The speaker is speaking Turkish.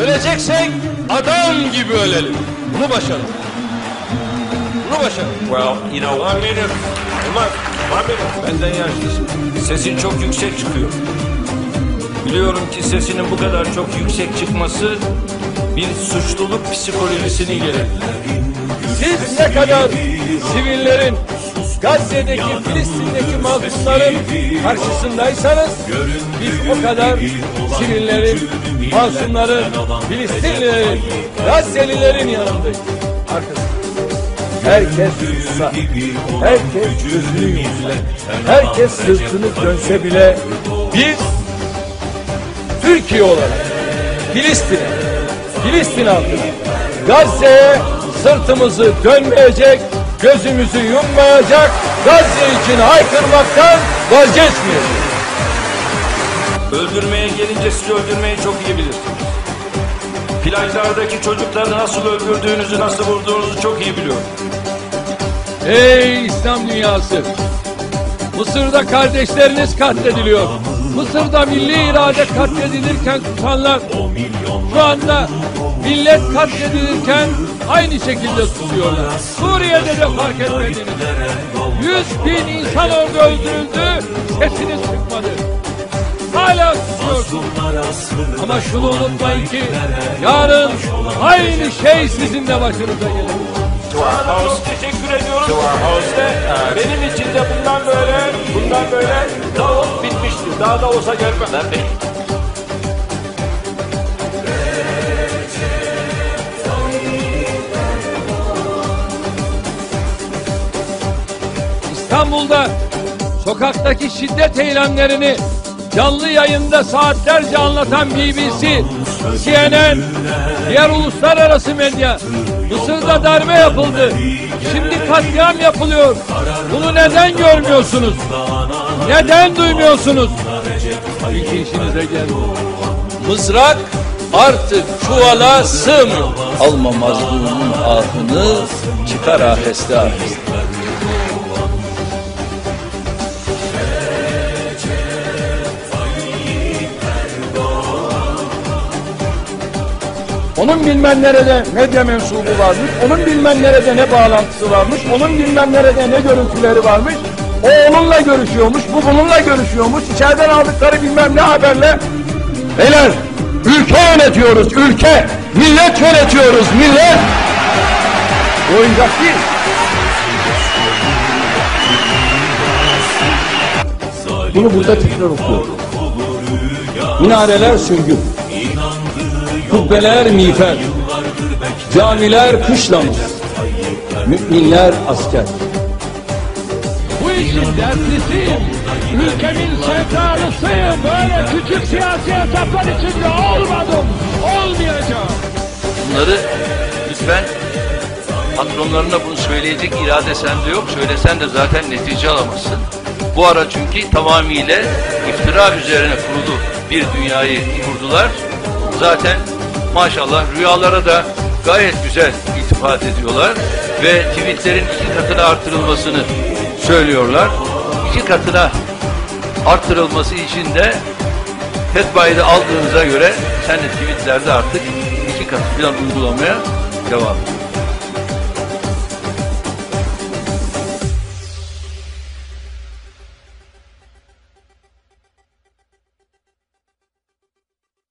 Öleceksek adam gibi ölelim. Bunu başaralım. Bunu başaralım. Well, you know, Amirim. Ömer. Amirim. benden yaşlısın. Sesin çok yüksek çıkıyor. Biliyorum ki sesinin bu kadar çok yüksek çıkması bir suçluluk psikolojisini gerektirir. Siz ne kadar sivillerin Gazze'deki, Filistin'deki mazlumların karşısındaysanız biz o kadar sivillerin, mazlumların, Filistinlilerin, Gazze'lilerin yanındayız. Arkasında. Herkes sussa, herkes gözünü yumsa, herkes sırtını dönse bile biz Türkiye olarak Filistin'e, Filistin halkına, Gazze'ye sırtımızı dönmeyecek, gözümüzü yummayacak, Gazze için haykırmaktan vazgeçmeyeceğiz. Öldürmeye gelince siz öldürmeyi çok iyi bilirsiniz. Plajlardaki çocukları nasıl öldürdüğünüzü, nasıl vurduğunuzu çok iyi biliyorum. Ey İslam dünyası! Mısır'da kardeşleriniz katlediliyor. Mısır'da milli irade katledilirken tutanlar şu anda millet katledilirken aynı şekilde tutuyorlar. Suriye'de de fark etmediniz. Yüz bin insan orada öldürüldü, sesiniz çıkmadı. Hala tutuyorsunuz. Ama şunu unutmayın ki yarın aynı şey sizin de başınıza gelir. Teşekkür ediyoruz. İşte benim için de bundan böyle, bundan böyle daha bitmişti. Daha da olsa gelmem. İstanbul'da sokaktaki şiddet eylemlerini canlı yayında saatlerce anlatan BBC, CNN, diğer uluslararası medya Mısır'da darbe yapıldı. Şimdi katliam yapılıyor. Bunu neden görmüyorsunuz? Neden duymuyorsunuz? Çünkü işinize gelmiyor. Mızrak artık çuvala sığmıyor. Alma mazlumun ahını çıkar aheste aheste. Onun bilmem nerede medya mensubu varmış, onun bilmem nerede ne bağlantısı varmış, onun bilmem nerede ne görüntüleri varmış. O onunla görüşüyormuş, bu bununla görüşüyormuş. İçeriden aldıkları bilmem ne haberle. Beyler, ülke yönetiyoruz, ülke. Millet yönetiyoruz, millet. Oyuncak değil. Bunu burada tekrar okuyorum. Minareler sürgün. Kubbeler miğfer, camiler kışlamış, müminler asker. Bu işin dertlisiyim. Ülkemin sevdalısıyım. Böyle küçük siyasi hesaplar içinde olmadım. Olmayacağım. Bunları lütfen patronlarına bunu söyleyecek irade sende yok. Söylesen de zaten netice alamazsın. Bu ara çünkü tamamıyla iftira üzerine kurulu bir dünyayı kurdular. Zaten maşallah rüyalara da gayet güzel iltifat ediyorlar ve tweetlerin iki katına artırılmasını söylüyorlar. İki katına arttırılması için de Fetba'yı da aldığınıza göre sen de tweetlerde artık iki katı falan uygulamaya devam ediyorsun.